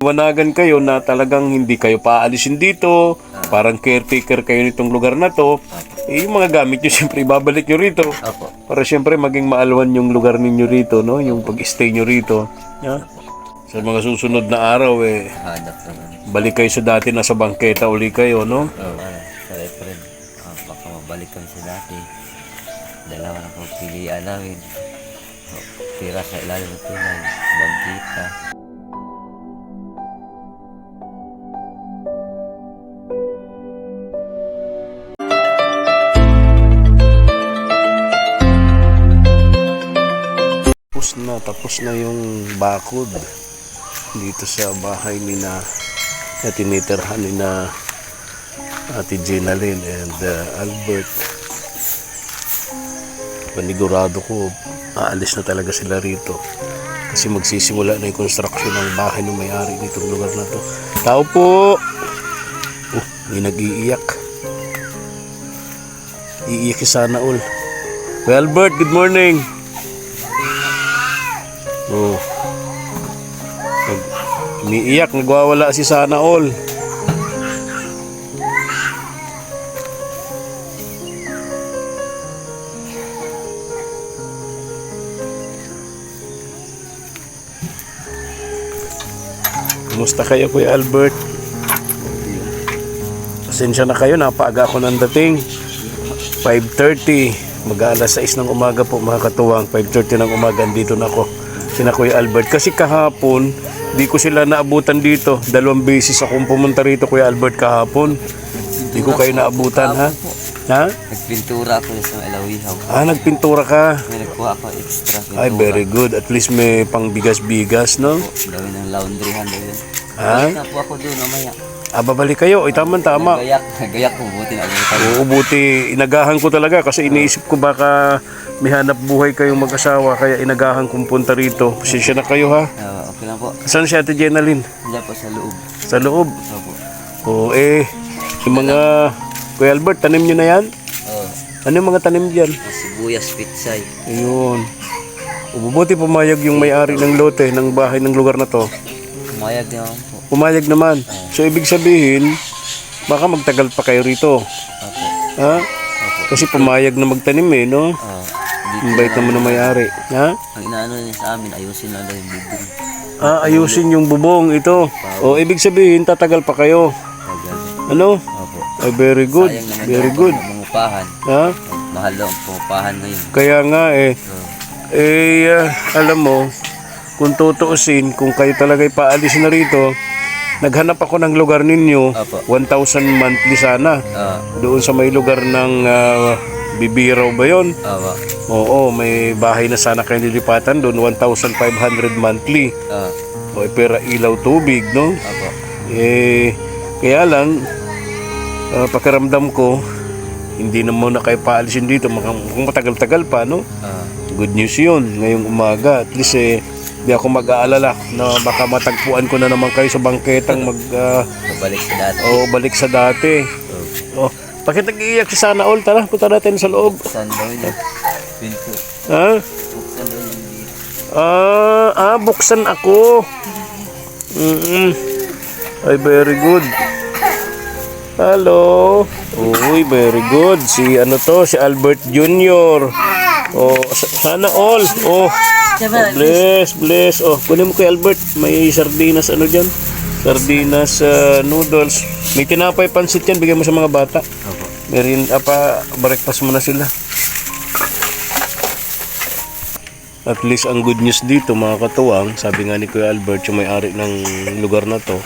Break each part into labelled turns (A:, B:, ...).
A: Wanagan kayo na talagang hindi kayo paalisin dito, parang caretaker kayo nitong lugar na to, eh, yung mga gamit nyo siyempre ibabalik nyo rito.
B: Opo.
A: Para siyempre maging maalwan yung lugar ninyo rito, no? Yung pag-stay nyo rito. Yeah? Sa mga susunod na araw, eh,
B: Hanap naman.
A: balik kayo sa dati na sa bangketa uli kayo, no?
B: Oh. Sa Efren, ah, baka mabalik kami sa dati. Dalawa na po pilihan namin. Tira sa ilalim ng tulay. Bangkita.
A: Tapos na, tapos na yung bakod dito sa bahay ni na na tinitirhan ni na Ate Jenalyn and uh, Albert. Panigurado ko, aalis na talaga sila rito. Kasi magsisimula na yung construction ng bahay ng may-ari nitong lugar na to. Tao po! Oh, may nag-iiyak. Iiyak Sana all. Albert, good morning! Oh. Nag, umiiyak, nagwawala si Sana All. Kumusta kayo, Kuya Albert? Pasensya na kayo, napaaga ako ng dating. 5.30, mag-aalas 6 ng umaga po mga katuwang. 5.30 ng umaga, andito na ako. Sina Kuya Albert. Kasi kahapon, di ko sila naabutan dito. Dalawang beses akong pumunta rito, Kuya Albert, kahapon. Di ko kayo naabutan, ha? Ha?
B: Nagpintura ako sa Ilawihaw.
A: Ah, nagpintura ka.
B: May nagkuha ako extra pintura.
A: Ay, very good. At least may pang bigas-bigas, no?
B: Gawin ng laundryhan daw yun.
A: Ha?
B: Po ako doon mamaya.
A: Ah, babalik kayo. Ay, tama-tama.
B: Nagayak. Nagayak ko. Buti na.
A: Oo, buti inagahan ko talaga kasi iniisip ko baka may hanap buhay kayong mag-asawa kaya inagahan kong punta rito. Pasensya na kayo ha.
B: Ah, okay lang po.
A: Saan si Ate Jenalyn?
B: Diyan po sa loob.
A: Sa loob.
B: Opo.
A: Oo, eh, yung mga... Kuya Albert, tanim nyo na yan?
B: Oh,
A: Ano yung mga tanim dyan?
B: sibuyas pitsay.
A: Ayun. Ububuti pumayag yung may-ari ng lote, ng bahay ng lugar na to.
B: Mayag naman po.
A: Pumayag naman. So, ibig sabihin, baka magtagal pa kayo rito.
B: Opo.
A: Ha?
B: Opo.
A: Kasi pumayag na magtanim eh, no?
B: Ah,
A: Ang bait naman ng may-ari. Ha?
B: ang inaano niya sa amin, ayusin lang daw yung bibig.
A: Ah, ayusin yung bubong ito. O, ibig sabihin, tatagal pa kayo.
B: Tagal.
A: Ano?
B: Opo.
A: Ay, very good.
B: Sayang naman
A: Very
B: daw
A: good.
B: Pangupahan.
A: Ha?
B: Mahal daw ang pangupahan ngayon.
A: Kaya nga eh,
B: So,
A: eh, ah, alam mo, kung tutuusin, kung kayo talaga'y paalis na rito, naghanap ako ng lugar ninyo,
B: Apo.
A: 1,000 monthly sana.
B: ah,
A: Doon sa may lugar ng ah, Bibiraw ba yun?
B: awa.
A: Oo, may bahay na sana kayo nilipatan doon, 1,500 monthly.
B: Ah,
A: O, eh, pera ilaw tubig, no?
B: apo.
A: Eh, kaya lang, ah, pakiramdam ko, hindi na muna kayo paalisin dito, Maka- kung matagal-tagal pa, no?
B: Ah,
A: Good news yun, ngayong umaga. At least, eh, di ako mag-aalala na baka matagpuan ko na naman kayo sa bangketang mag, ah,
B: babalik sa dati.
A: o balik sa dati.
B: So,
A: Oh, bakit nag-iiyak si Sana All? Tara, punta natin sa loob.
B: buksan daw yun. Pinto.
A: Ha?
B: Buksan daw.
A: Ah, ah, buksan ako. Mm Ay, very good. Hello. Uy, very good. Si ano to, si Albert Jr. Oh, sa- sana all. Oh. oh bless, bless. Oh, kunin mo kay Albert. May sardinas ano diyan? Sardinas ah, noodles. May tinapay pansit yan. Bigyan mo sa mga bata.
B: Opo.
A: Meron, apa, breakfast mo na sila. At least ang good news dito mga katuwang, sabi nga ni Kuya Albert, yung may-ari ng lugar na to,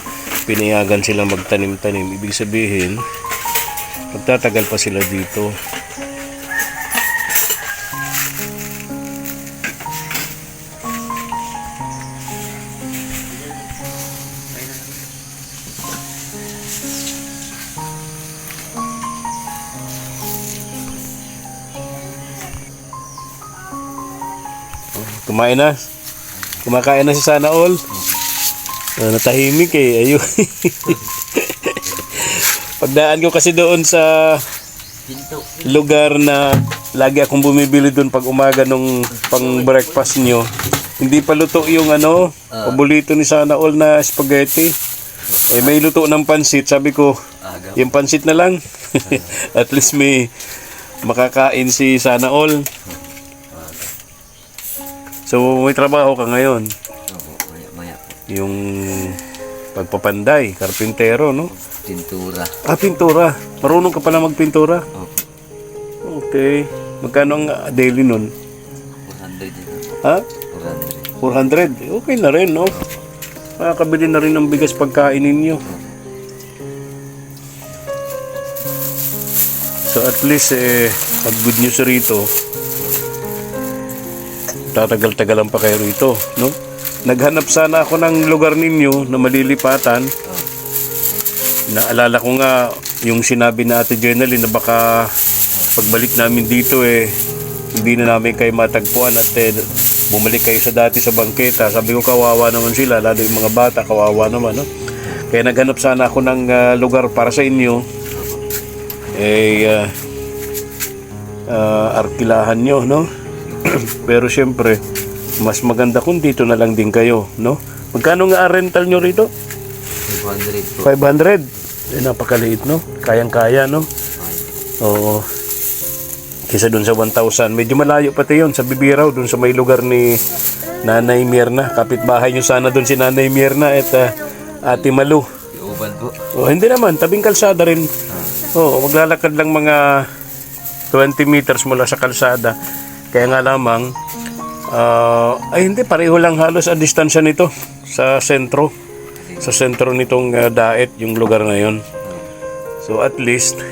A: pinayagan silang magtanim-tanim. Ibig sabihin, magtatagal pa sila dito. Kumain na. Kumakain na si Sana All. Uh, natahimik eh. Ayun. Pagdaan ko kasi doon sa lugar na lagi akong bumibili doon pag umaga nung pang breakfast nyo. Hindi pa luto yung ano, paborito ni Sana All na spaghetti. Eh may luto ng pansit, sabi ko,
B: Aga.
A: yung pansit na lang. At least may makakain si Sana All. So may trabaho ka ngayon.
B: Opo, maya, maya po.
A: Yung pagpapanday, karpintero, no?
B: Pintura.
A: Ah, pintura. Marunong ka pala magpintura.
B: Opo.
A: Okay. Magkano ang daily nun?
B: 400 din.
A: Ha?
B: 400.
A: 400. Okay na rin, no? Makakabili na rin ng bigas pagkain ninyo. So at least, eh, pag good news rito, tatagal-tagalan pa kayo rito, no? Naghanap sana ako ng lugar ninyo na malilipatan. Naalala ko nga yung sinabi na Ate Jenny na baka pagbalik namin dito eh hindi na namin kayo matagpuan at eh, bumalik kayo sa dati sa bangketa. Sabi ko kawawa naman sila, lalo yung mga bata, kawawa naman. No? Kaya naghanap sana ako ng ah, lugar para sa inyo. Eh, ah, ah, arkilahan nyo, no? Pero siyempre, mas maganda kung dito na lang din kayo, no? Magkano nga rental nyo rito?
B: 500 po.
A: 500. Eh, napakaliit, no? Kayang-kaya, no? Oo. Kisa dun sa 1,000. Medyo malayo pati yun sa Bibiraw, dun sa may lugar ni Nanay Mirna. Kapitbahay nyo sana dun si Nanay Mirna at ah, Ate Malu.
B: Iuban po.
A: Oh, hindi naman, tabing kalsada rin. Oo, maglalakad lang mga 20 meters mula sa kalsada. Kaya nga lamang, ah, ay hindi, pareho lang halos ang distansya nito sa sentro. Sa sentro nitong ah, daet, yung lugar na yon. So at least,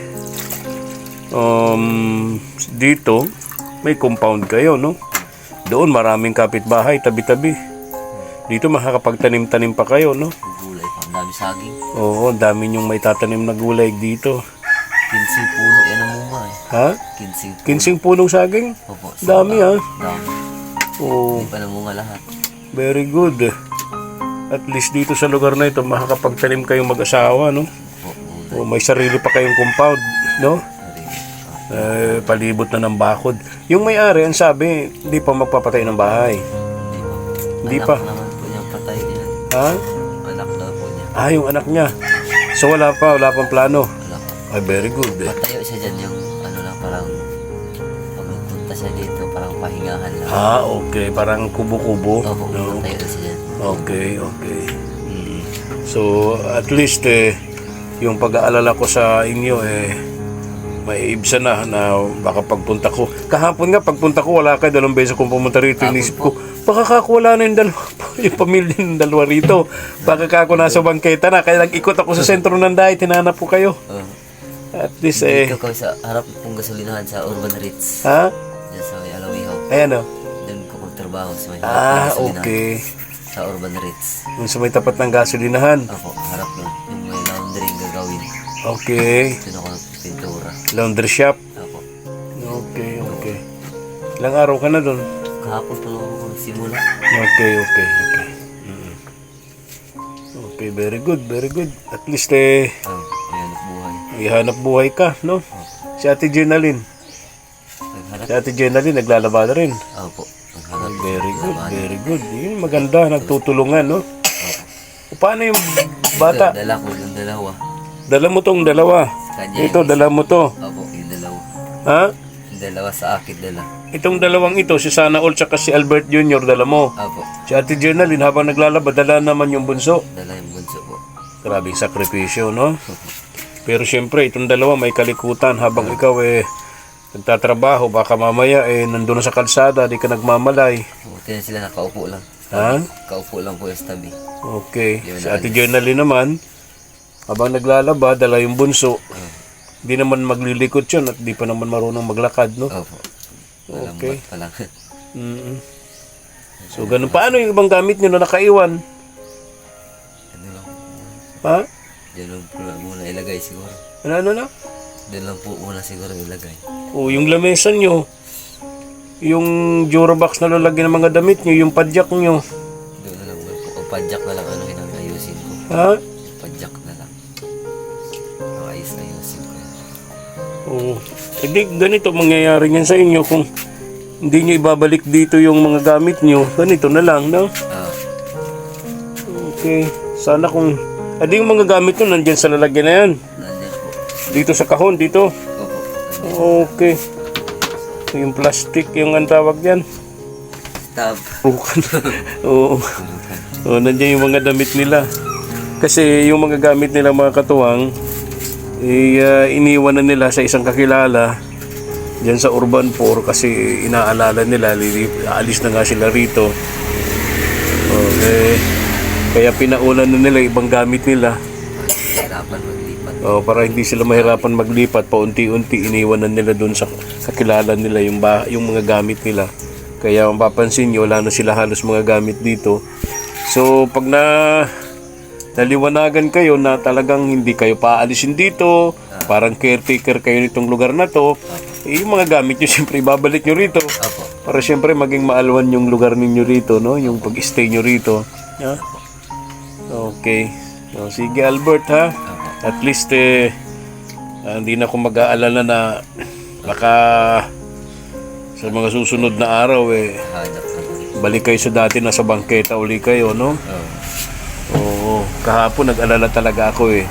A: um, dito, may compound kayo, no? Doon maraming kapitbahay, tabi-tabi. Dito makakapagtanim-tanim pa kayo, no?
B: Gulay pa. Dami saging.
A: Oo, dami niyong may tatanim na gulay dito.
B: 15 puno.
A: Ha?
B: 15 puno.
A: Kinsing punong saging?
B: Opo.
A: Dami, ah.
B: Dami.
A: Oo,
B: Hindi pa namunga lahat.
A: very good. At least dito sa lugar na ito, makakapagtanim kayong mag-asawa, no?
B: Opo.
A: O may sarili pa kayong compound, no? Eh, palibot na ng bakod. Yung may-ari, ang sabi, hindi pa magpapatay ng bahay.
B: Hindi pa. Anak naman po niyang patay niya.
A: Ha?
B: Anak daw po niya.
A: Ah, yung anak niya. So wala pa, wala pang plano.
B: Wala.
A: Ay, very good. Eh.
B: Patayo
A: Ah, okay. Parang kubo-kubo.
B: Opo,
A: No? Okay, okay. Mm. So, at least eh, yung pag-aalala ko sa inyo eh, may ibsa na na baka pagpunta ko. Kahapon nga, pagpunta ko, wala kayo. Dalawang beses akong pumunta rito. Inisip ko, baka kako wala na yung dalawa, yung pamilya ng dalawa rito. Baka kako nasa bangketa na. Kaya nag-ikot ako sa sentro ng dahi, tinanap ko kayo.
B: Uh,
A: At least eh,
B: Dito kami sa harap pong gasolinahan sa Urban Ritz.
A: ha?
B: Diyan sa Alawihaw.
A: Ayan o.
B: Doon ko magtrabaho sa may
A: Ah,
B: gasolinahan.
A: okay.
B: Sa Urban Ritz.
A: Yung sa may tapat ng gasolinahan.
B: Ako, harap doon. Yung may laundry yung gagawin.
A: Okay.
B: Doon ako nagpintura.
A: Laundry shop.
B: Ako.
A: Okay, okay. Ilang araw ka na doon?
B: Kahapon pa lang ako nagsimula.
A: Okay, okay, okay. Mm. Okay, very good, very good. At least eh,
B: Oh, ayan buhay.
A: ihanap buhay ka, no? Si Ate Jenalyn. Si Ate Jenalyn, naglalaba na rin.
B: Opo. Naghanap.
A: Very good, very good. Yun, maganda, nagtutulungan, no? O, Paano yung bata?
B: Dala ko yung dalawa.
A: Dala mo tong dalawa.
B: Kanya
A: Ito, dala mo to.
B: Opo, yung dalawa.
A: Ha?
B: Yung dalawa sa akin dala.
A: Itong dalawang ito, si Sana All tsaka si Albert Jr. dala mo.
B: Opo.
A: Si Ate Jenalyn, habang naglalaba, dala naman yung bunso.
B: Dala yung bunso po.
A: Grabing sakripisyo, no? Pero siyempre, itong dalawa may kalikutan habang ikaw eh nagtatrabaho, baka mamaya eh nandun na sa kalsada, di ka nagmamalay.
B: Buti na sila nakaupo lang.
A: Ha?
B: Kaupo lang po yung tabi.
A: Okay. Si Ate Jonalyn naman, habang naglalaba, dala yung bunso. Di naman maglilikot yun at di pa naman marunong maglakad, no?
B: Opo.
A: Okay.
B: okay. pa lang.
A: mm So, ganun. Paano yung ibang gamit nyo na nakaiwan?
B: ano lang.
A: Ha?
B: Diyan lang po lang muna ilagay siguro.
A: Ano, ano na?
B: Diyan lang po muna siguro ilagay.
A: O, yung lamesa nyo, yung Durabox na lalagyan ng mga damit nyo, yung padyak nyo,
B: Doon na lang po. Pag padjak na lang ano hinang ayusin ko.
A: ha?
B: Padjak na lang. Ang ayos ayusin ko.
A: Oo. Hindi, ganito mangyayari yan sa inyo kung hindi nyo ibabalik dito yung mga gamit nyo. Ganito na lang, no?
B: Ah,
A: Okay. Sana kung... Adi yung mga gamit nyo nandyan sa lalagyan na yan.
B: po.
A: Dito sa kahon, dito. Okay. Yung plastic, yung ang tawag yan.
B: Tab.
A: Bukan. Oo. Oo, nandiyan yung mga damit nila. Kasi yung mga gamit nila mga katuwang, eh, ah, iniwan na nila sa isang kakilala dyan sa Urban 4 kasi inaalala nila, aalis na nga sila rito. Okay. Kaya pinaulan na nila ibang gamit nila. Oh, para hindi sila mahirapan maglipat, paunti-unti iniwanan nila doon sa kakilala nila yung ba, yung mga gamit nila. Kaya mapapansin niyo wala na sila halos mga gamit dito. So, pag na naliwanagan kayo na talagang hindi kayo paalisin dito, parang caretaker kayo nitong lugar na to, eh, yung mga gamit nyo siyempre ibabalik nyo rito. Para siyempre maging maalwan yung lugar ninyo rito, no? Yung pag-stay nyo rito. Yeah? Okay. So, sige Albert ha. At least eh ah, hindi na ako mag-aalala na baka sa mga susunod na araw eh balik kayo sa dati na sa bangketa uli kayo, no?
B: Oo.
A: Kahapon nag-alala talaga ako eh.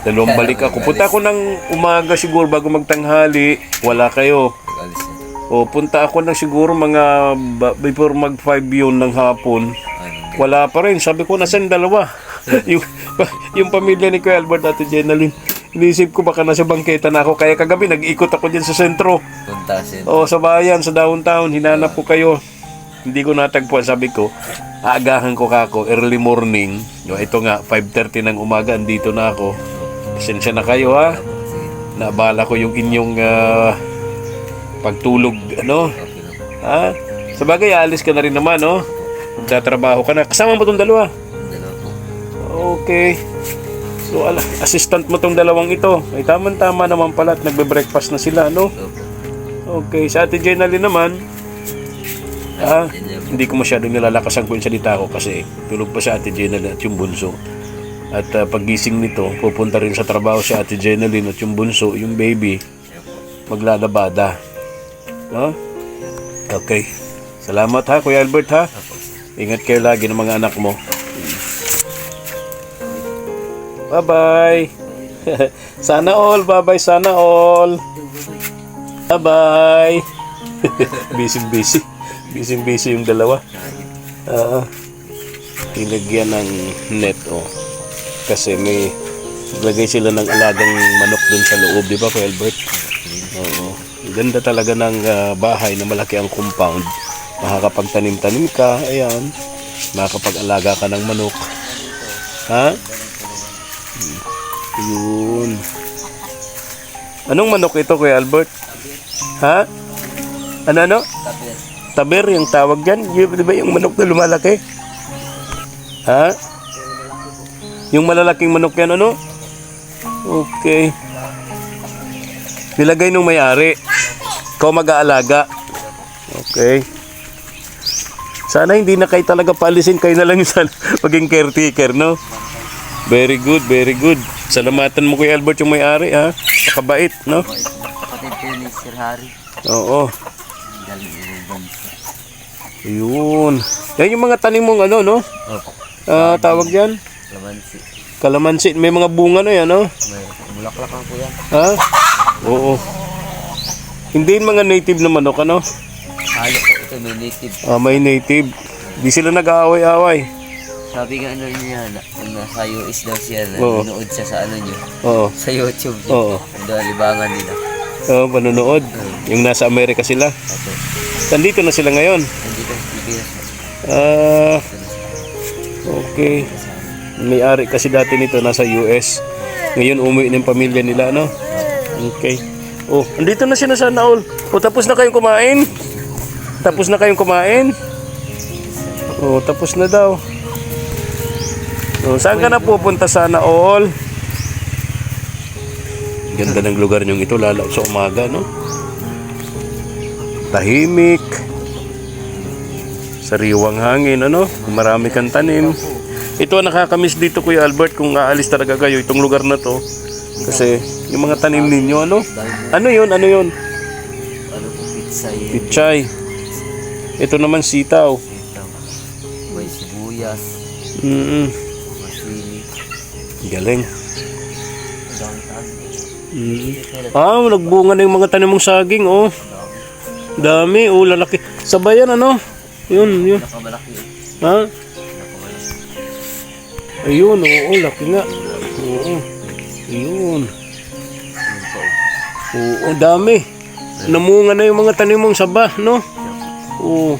A: Dalawang balik ako. Punta ako ng umaga siguro bago magtanghali. Wala kayo. O punta ako na siguro mga before mag 5 yun ng hapon. Wala pa rin. Sabi ko, nasan dalawa? yung, yung pamilya ni Kuya Albert at Jenaline. Inisip ko baka nasa bangketa na ako. Kaya kagabi nag-ikot ako dyan sa sentro.
B: punta sin.
A: O sa bayan, sa downtown. Hinanap ko kayo. Hindi ko natagpuan. Sabi ko, aagahan ko kako early morning. Yo, ito nga, 5.30 ng umaga. Andito na ako. Pasensya na kayo ha.
B: Sige.
A: Naabala ko yung inyong ah, pagtulog. Ano? Ha? Sa bagay, alis ka na rin naman, no? Magtatrabaho ka na. Kasama mo tong dalawa. Okay. So, ala, assistant mo tong dalawang ito. Ay, tama-tama naman pala at nagbe-breakfast na sila, no? Okay. Sa Ate Jenally naman, ah, hindi ko masyadong nilalakasan ko yung salita ko kasi tulog pa si Ate Jenally at yung bunso. At ah, paggising nito, pupunta rin sa trabaho si Ate Jenaline at yung bunso, yung baby, maglalabada. No? Okay. Salamat ha, Kuya Albert ha. Ingat kayo lagi ng mga anak mo. Bye-bye. sana all. Bye-bye. Sana all. Bye-bye. busy-busy. Busy-busy yung dalawa. Ah, Tinagyan ng net, oh. Kasi may lagay sila ng alagang manok dun sa loob, di ba, Kuya Albert? Oo. Ganda talaga ng ah, bahay na malaki ang compound. Makakapagtanim-tanim ka, ayan. Makakapag-alaga ka ng manok. Ha? Yun. Anong manok ito, Kuya Albert? Ha? Ano, ano?
B: Tapos,
A: Taber, yung tawag. Yung, di ba yung manok na lumalaki? Ha? Yung malalaking manok yan, ano? Okay. Nilagay nung may-ari. Ikaw mag-aalaga. Okay. Sana hindi na kayo talaga paalisin. Kayo na lang yung sana maging caretaker, no? Very good, very good. Salamatan mo kay Albert yung may-ari, ha? Pakabait, no?
B: kapatid ko ni Sir Harry.
A: Oo.
B: Galing Iruban.
A: Yun. Yan yung mga tanim mong ano, no?
B: Opo.
A: Ah, tawag yan?
B: Lamansi.
A: Kalamansi. May mga bunga na yan, no?
B: May bulaklak ang kuya.
A: Ha? Oo. Hindi yung mga native na manok, ano?
B: Halo po ito, may native.
A: Ah, may native. Di sila nag-aaway-aaway.
B: Sabi nga ano niya, na, nasa US daw siya,
A: Oo.
B: nanonood siya sa ano niyo,
A: Oo.
B: sa YouTube niya.
A: Oo.
B: Ang libangan nila.
A: Oo, panonood. Yung nasa Amerika sila.
B: Opo.
A: Nandito na sila ngayon.
B: Nandito sa Pilipinas.
A: Ah, okay. May-ari kasi dati nito nasa US. Ngayon umuwi ng pamilya nila, no? Okay. Oh, andito na siya na sa Naol. O, tapos na kayong kumain? Tapos na kayong kumain? Oh, tapos na daw. Oh, saan ka na pupunta sa Naol? Ganda ng lugar niyong ito, lalo sa umaga, no? Tahimik. Sariwang hangin, ano? Marami kang tanim. Ito ang nakakamiss dito, Kuya Albert, kung aalis talaga kayo itong lugar na to. Kasi yung mga tanim ninyo, ano? Ano yun? Ano yun?
B: Ano po.
A: Pichay. Ito naman sitaw.
B: Ito. May sibuyas.
A: Mm
B: sili.
A: Galing. Mm. Ah, nagbunga na yung mga tanim mong saging, oh. Dami, oh, lalaki. Sabayan, ano? Yun, yun. Ha? Ayun, oo, laki nga. Oo. Ayun. Oo, dami. Namunga na yung mga tanim mong saba, no? Oo.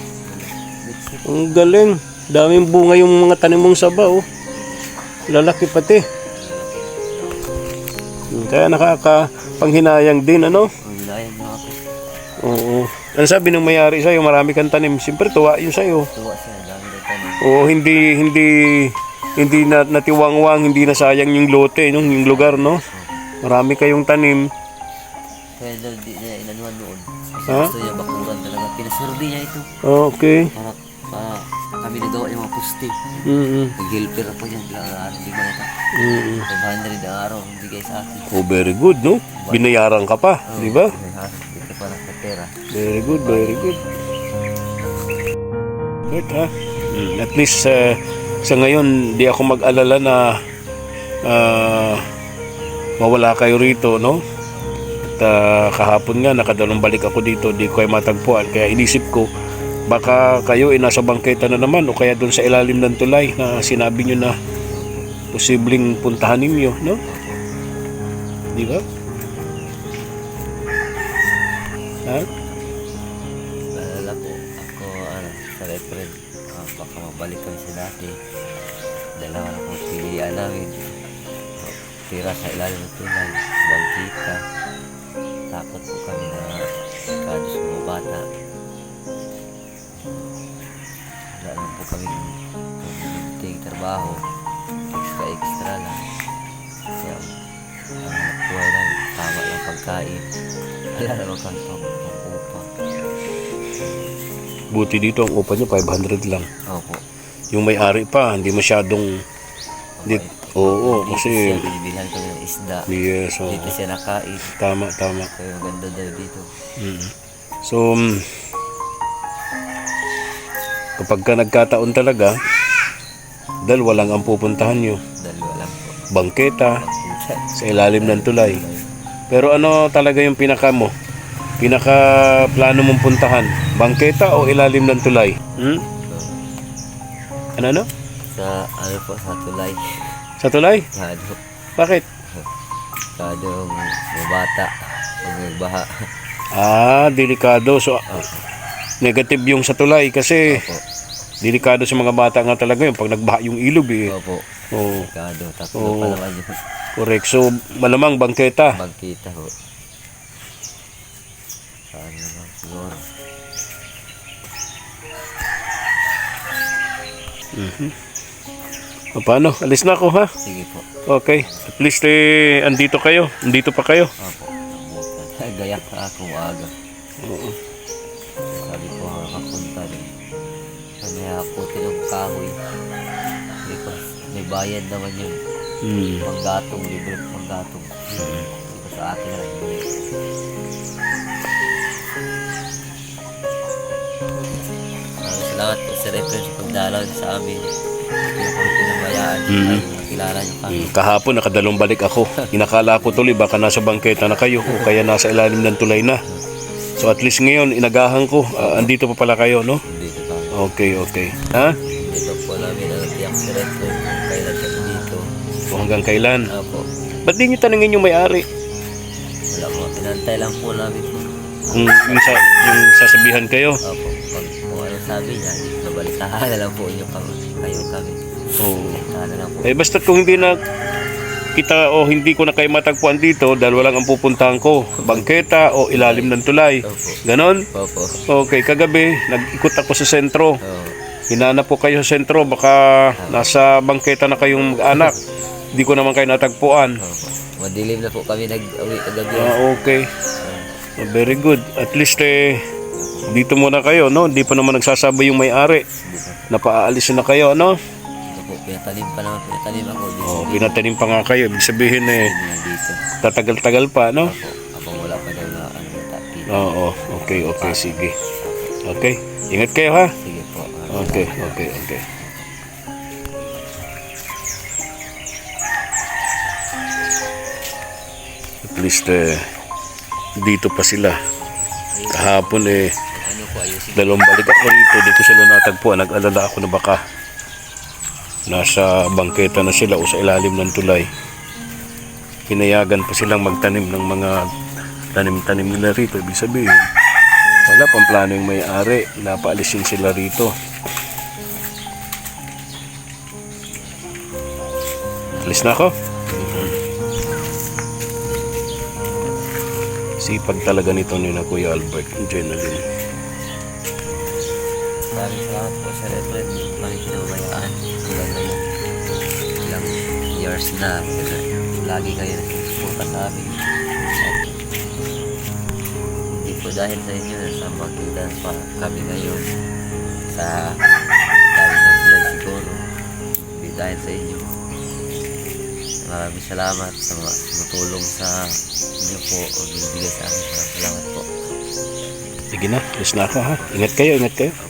A: Ang galing. Daming bunga yung mga tanim mong saba, oh. Lalaki pati. Kaya nakakapanghinayang din, ano?
B: Panghinayang na ako.
A: Oo. Ano sabi ng mayari sa'yo, marami kang tanim. Siyempre, tuwa yun sa'yo.
B: Tuwa siya, dami ng tanim.
A: Oo, hindi, hindi, hindi na, natiwangwang, hindi nasayang yung lote, no? yung lugar, no? Marami kayong tanim.
B: Kaya daw di niya inanuhan noon. Kasi
A: ha?
B: gusto niya bakuran talaga. Pinasardi niya ito.
A: Okay.
B: Para, para kami na daw 60.
A: Mm-hmm.
B: Nag-helper ako yan. Ah, hindi ba ito?
A: Mm-hmm.
B: 500 ang araw. Hindi guys sa akin.
A: Oh, very good, no? Binayaran ka pa, oh, di ba?
B: Binayaran ka pa ng pera.
A: Very good, very good. Good, ha? Mm, at least uh, sa ngayon, di ako mag-alala na uh, mawala kayo rito, no? At uh, kahapon nga, nakadalong balik ako dito, di ko ay matagpuan. Kaya inisip ko, baka kayo ay nasa bangketa na naman o kaya doon sa ilalim ng tulay na sinabi nyo na posibleng puntahan ninyo, no? Di ba? Ha?
B: Naalala ko, ako, ano, sa reference, ah, baka mabalik kami sa dati. Dalawa na pong pilihan namin. Tira sa ilalim ng tulay, bangkita. Takot po kami na kado sa mga bata. Naman po kami kumiliting trabaho. Extra-extra lang. Kaya, ang hanap buhay lang, tama lang pagkain. Wala naman pang upa.
A: Buti dito ang upa nyo 500 lang.
B: Opo.
A: Yung may-ari pa, hindi masyadong... Di, oo,
B: Dito
A: kasi...
B: siya, binibilhan kami ng isda.
A: Yes, oo.
B: Dito siya nakain.
A: Tama, tama.
B: Kaya maganda daw dito.
A: Mm. So, kapag ka nagkataon talaga, dalawa lang ang pupuntahan nyo.
B: Dalawa lang po.
A: Bangketa, sa ilalim ng tulay. Pero ano talaga yung pinaka mo? Pinaka plano mong puntahan? Bangketa o ilalim ng tulay? Hmm? Ano ano?
B: Sa ano po, sa tulay.
A: Sa tulay?
B: Kado.
A: Bakit?
B: Kado mga bata. Pag nagbaha.
A: Ah, delikado. So,
B: Opo.
A: Negative yung sa tulay kasi
B: Opo.
A: delikado sa mga bata nga talaga yung pag nagbaha yung ilog eh.
B: Opo.
A: Oo,
B: Kado. Tatlo
A: Oo.
B: pa naman yun.
A: correct. So, malamang bangketa.
B: Magkita ho. Saan naman siguro.
A: O, paano? Alis na ako ha?
B: Sige po.
A: Okay. At least eh, andito kayo. Andito pa kayo.
B: Opo. Nabutan. Gayak ka akong aga.
A: Oo.
B: Kami ako tinong kahoy. Because may bayad naman yun.
A: Hmm.
B: Panggatong, libre panggatong. Dito sa akin lang. Maraming salamat po sa reference pagdalaw sa amin. Hindi kami pinabayaan. Niyo kami.
A: Hmm, Kahapon nakadalong balik ako. Inakala ko tuloy baka nasa bangketa na kayo o kaya nasa ilalim ng tulay na. So at least ngayon inagahan ko. ah, andito pa pala kayo, no? Okay, okay. Ha?
B: Dito po namin ang tiyak reference kung kailan siya dito.
A: O hanggang kailan?
B: Apo.
A: Ba't di nyo tanungin yung may-ari?
B: Wala po. Pinantay lang po namin po.
A: Kung yung, sa, yung sasabihan kayo?
B: Opo, pag kung ano sabi niya, nabalitahan na lang po niyo kami, kayo kami.
A: Oo.
B: Balitahan na lang po.
A: Eh basta't kung hindi na kita o hindi ko na kayo matagpuan dito dahil walang ang pupuntahan ko. Bangketa o ilalim ng tulay. Ganon?
B: Opo.
A: Okay, kagabi, nag-ikot ako sa sentro.
B: Oo.
A: Hinanap po kayo sa sentro, baka nasa bangketa na kayong anak. Hindi ko naman kayo natagpuan.
B: Madilim na po kami nag-uwi kagabi.
A: Ah, okay. Ah, Very good. At least eh, dito muna kayo, no? Hindi pa naman nagsasabay yung may-ari. Napaaalis na kayo, no?
B: Pinatanim pa naman, pinatanim ako dito.
A: Oh, pinatanim pa nga kayo. Ibig sabihin eh,
B: na dito.
A: tatagal-tagal pa, no?
B: Opo. Habang wala pa daw na ano yung tapi.
A: Oo, okay, okay, sige. Okay. Ingat kayo ha.
B: Sige po.
A: Okay, okay, okay. At least eh, dito pa sila. Kahapon eh,
B: Ano po ayusin?
A: dalawang balik ako rito. Dito sila natagpuan. Nag-alala ako na baka nasa bangketa na sila o sa ilalim ng tulay. Hinayagan pa silang magtanim ng mga tanim-tanim nila rito. Ibig sabihin, wala pang plano yung may-ari. Napaalisin sila rito. Alis na ako. Sipag talaga nito ni na Kuya Albert. Din.
B: Maraming salamat po sa reference. Maraming pinabayaan. Hanggang ngayon. Ilang years na. Lagi kayo nagsusuporta sa amin. At Hindi po dahil sa inyo sa magkitan pa kami ngayon sa dahil na sila siguro. Hindi dahil sa inyo. Maraming salamat sa mga tumutulong sa inyo po o binibigay sa amin. Salamat po.
A: Sige na, alis na ako ha. Ingat kayo, ingat kayo.